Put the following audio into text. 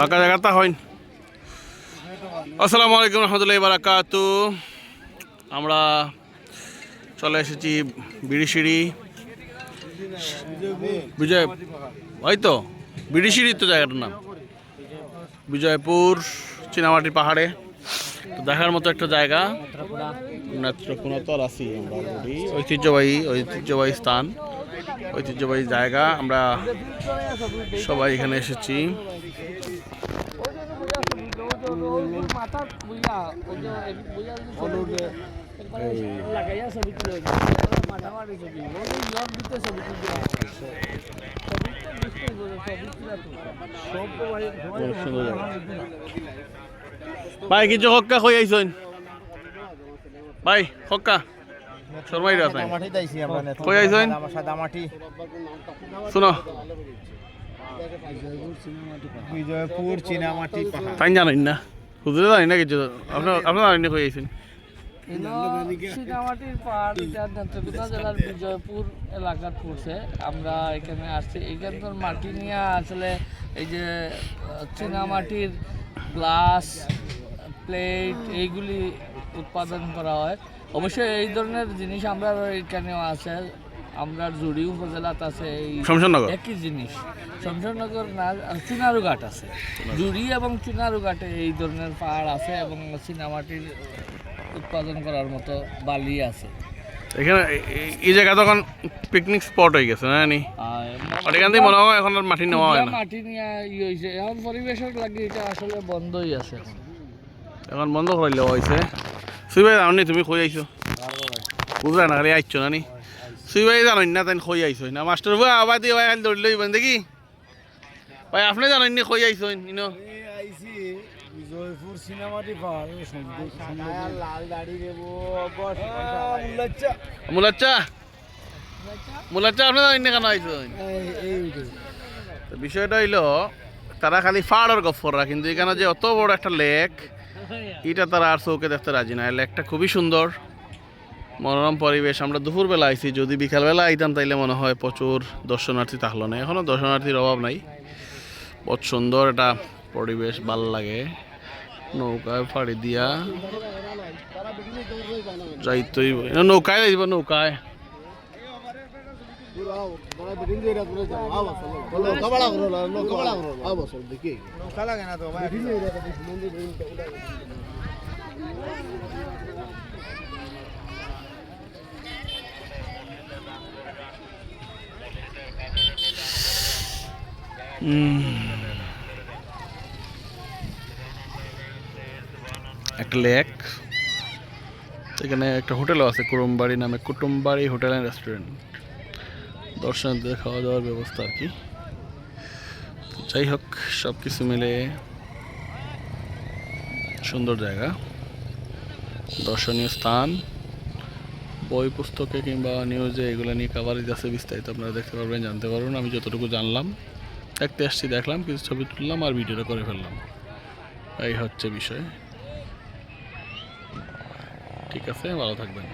ফাঁকা জায়গাটা হইন আসসালামু আলাইকুম রহমতুল্লাহ বারাকাতু। আমরা চলে এসেছি বিড়িশিড়ি বিজয়, ওই তো বিড়িশিড়ি তো জায়গাটার নাম। বিজয়পুর চীনামাটির পাহাড়ে। তো দেখার মতো একটা জায়গা। নেত্রকোনা তো আছি আমরা। ঐতিহ্যবাহী ঐতিহ্যবাহী স্থান। ঐতিহ্যবাহী জায়গা। আমরা সবাই এখানে এসেছি। ভাই কিছু হক্কা কই আইসন ভাই হক্কা। শর্মাই দাইছি কই আইছেন? শুনো। বিজয়পুর চীনামাটি পাহাড়। তাই জানেন না? হুজুরে জানেন না কিছু? আপনার আপনার জানেন না কই আইসেন চীনামাটির পাহাড় এটা নেত্রকোনা জেলার বিজয়পুর এলাকার পড়ছে। আমরা এখানে আসছি। এখানকার মাটি নিয়ে আসলে এই যে চীনামাটির গ্লাস প্লেট এইগুলি উৎপাদন করা হয়। অবশ্যই এই ধরনের জিনিস আমরা এখানেও আছে। আমরা জুড়ি উপজেলাত আছে এই একই জিনিস। শমশাননগর না চুনারুঘাট আছে। জুড়ি এবং চুনারুঘাটে এই ধরনের পাহাড় আছে এবং চীনামাটির উৎপাদন করার মতো বালি আছে। এখানে এই জায়গা তখন পিকনিক স্পট হয়ে গেছে না নি এখান থেকে মনে হয় এখন আর মাটি নেওয়া হয় না। মাটি নিয়ে ইয়ে হয়েছে। এখন পরিবেশের লাগে এটা আসলে বন্ধই আছে এখন। বন্ধ করে দেওয়া হয়েছে। সুই ভাই তুমি কই আইছো? বুঝলা না খালি আইছো না নি? সুই ভাই জানেন না তাই কই আইছো না। মাস্টার ভাই আবার দিয়ে ভাই ধরলে হইবেন দেখি ভাই আপনি জানেন নি কই আইছো ইনো আইছি বিজয়পুর লাল দাড়ি দেবো মুলাচ্চা মুলাচ্চা মুলাচ্চা আপনি জানেন না কেন তো বিষয়টা হইল তারা খালি ফাড়ার গফররা কিন্তু এখানে যে অত বড় একটা লেক এটা তারা আর চৌকে দেখতে রাজি না লেকটা খুবই সুন্দর মনোরম পরিবেশ। আমরা দুপুরবেলা আইছি, যদি বিকালবেলা আইতাম তাইলে মনে হয় প্রচুর দর্শনার্থী থাকল না। এখনও দর্শনার্থীর অভাব নাই। বহুত সুন্দর একটা পরিবেশ, ভালো লাগে। নৌকায় ফাড়ি দিয়া যাইতই নৌকায় নৌকায়। নৌকা লাগে না তো ভাই একটা লেক। এখানে একটা হোটেলও আছে, কুটুমবাড়ি নামে কুটুমবাড়ি হোটেল অ্যান্ড রেস্টুরেন্ট। দর্শনার্থীদের খাওয়া দাওয়ার ব্যবস্থা আর কি। যাই হোক সব কিছু মিলে সুন্দর জায়গা। দর্শনীয় স্থান, বই পুস্তকে কিংবা নিউজে এগুলো নিয়ে কাভারেজ আছে বিস্তারিত আপনারা দেখতে পারবেন, জানতে পারবেন। আমি যতটুকু জানলাম দেখতে আসছি, দেখলাম, কিছু ছবি তুললাম আর ভিডিওটা করে ফেললাম। এই হচ্ছে বিষয়। ঠিক আছে, ভালো থাকবেন।